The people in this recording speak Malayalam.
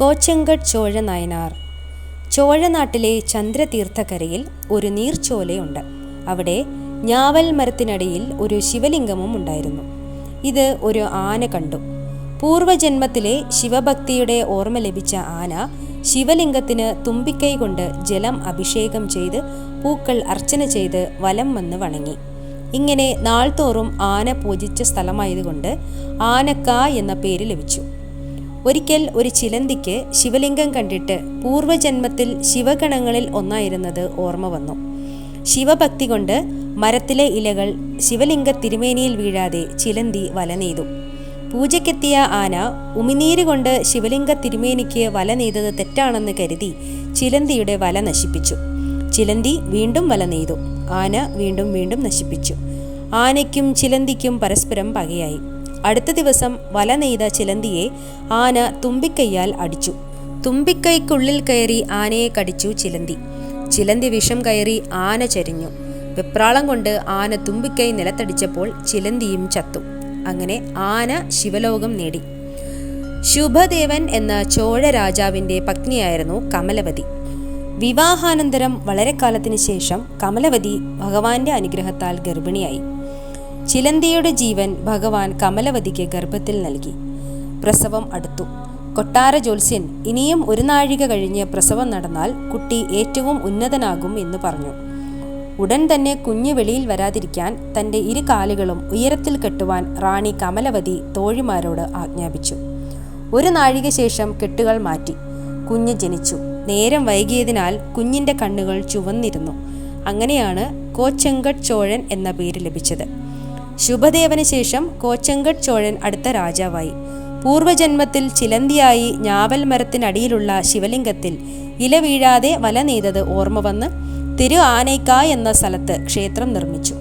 കോച്ചങ്കഡ് ചോഴ നായനാർ. ചോഴനാട്ടിലെ ചന്ദ്രതീർത്ഥക്കരയിൽ ഒരു നീർച്ചോലയുണ്ട്. അവിടെ ഞാവൽ മരത്തിനടിയിൽ ഒരു ശിവലിംഗമും ഉണ്ടായിരുന്നു. ഇത് ഒരു ആന കണ്ടു. പൂർവജന്മത്തിലെ ശിവഭക്തിയുടെ ഓർമ്മ ലഭിച്ച ആന ശിവലിംഗത്തിന് തുമ്പിക്കൈ കൊണ്ട് ജലം അഭിഷേകം ചെയ്ത് പൂക്കൾ അർച്ചന ചെയ്ത് വലം വന്ന് വണങ്ങി. ഇങ്ങനെ നാൾതോറും ആന പൂജിച്ച സ്ഥലമായതുകൊണ്ട് ആനക്ക എന്ന പേര് ലഭിച്ചു. ഒരിക്കൽ ഒരു ചിലന്തിക്ക് ശിവലിംഗം കണ്ടിട്ട് പൂർവജന്മത്തിൽ ശിവഗണങ്ങളിൽ ഒന്നായിരുന്നത് ഓർമ്മ വന്നു. ശിവഭക്തി കൊണ്ട് മരത്തിലെ ഇലകൾ ശിവലിംഗ തിരുമേനിയിൽ വീഴാതെ ചിലന്തി വല നെയ്തു. പൂജയ്ക്കെത്തിയ ആന ഉമിനീര് കൊണ്ട് ശിവലിംഗ തിരുമേനിക്ക് വല നെയ്തത് തെറ്റാണെന്ന് കരുതി ചിലന്തിയുടെ വല നശിപ്പിച്ചു. ചിലന്തി വീണ്ടും വല നെയ്തു. ആന വീണ്ടും വീണ്ടും നശിപ്പിച്ചു. ആനയ്ക്കും ചിലന്തിക്കും പരസ്പരം പകയായി. അടുത്ത ദിവസം വല നെയ്ത ചിലന്തിയെ ആന തുമ്പിക്കൈയാൽ അടിച്ചു. തുമ്പിക്കൈക്കുള്ളിൽ കയറി ആനയെ കടിച്ചു ചിലന്തി. ചിലന്തി വിഷം കയറി ആന ചരിഞ്ഞു. വെപ്രാളം കൊണ്ട് ആന തുമ്പിക്കൈ നിലത്തടിച്ചപ്പോൾ ചിലന്തിയും ചത്തു. അങ്ങനെ ആന ശിവലോകം നേടി. ശുഭദേവൻ എന്ന ചോഴ രാജാവിന്റെ പത്നിയായിരുന്നു കമലവതി. വിവാഹാനന്തരം വളരെ കാലത്തിന് ശേഷം കമലവതി ഭഗവാന്റെ അനുഗ്രഹത്താൽ ഗർഭിണിയായി. ചിലന്തിയുടെ ജീവൻ ഭഗവാൻ കമലവതിക്ക് ഗർഭത്തിൽ നൽകി. പ്രസവം അടുത്തു. കൊട്ടാര ജോത്സ്യൻ ഇനിയും ഒരു നാഴിക കഴിഞ്ഞ് പ്രസവം നടന്നാൽ കുട്ടി ഏറ്റവും ഉന്നതനാകും എന്ന് പറഞ്ഞു. ഉടൻ തന്നെ കുഞ്ഞ് വെളിയിൽ വരാതിരിക്കാൻ തന്റെ ഇരു കാലുകളും ഉയരത്തിൽ കെട്ടുവാൻ റാണി കമലവതി തോഴിമാരോട് ആജ്ഞാപിച്ചു. ഒരു നാഴിക ശേഷം കെട്ടുകൾ മാറ്റി. കുഞ്ഞ് ജനിച്ചു. നേരം വൈകിയതിനാൽ കുഞ്ഞിന്റെ കണ്ണുകൾ ചുവന്നിരുന്നു. അങ്ങനെയാണ് കോച്ചെങ്കട്ട് ചോഴൻ എന്ന പേര് ലഭിച്ചത്. ശുഭദേവന് ശേഷം കോച്ചങ്കട്ട് ചോഴൻ അടുത്ത രാജാവായി. പൂർവജന്മത്തിൽ ചിലന്തിയായി ഞാവൽ മരത്തിനടിയിലുള്ള ശിവലിംഗത്തിൽ ഇല വീഴാതെ വല നെയ്തത് ഓർമ്മ വന്ന് തിരു ആനയ്ക്ക എന്ന സ്ഥലത്ത് ക്ഷേത്രം നിർമ്മിച്ചു.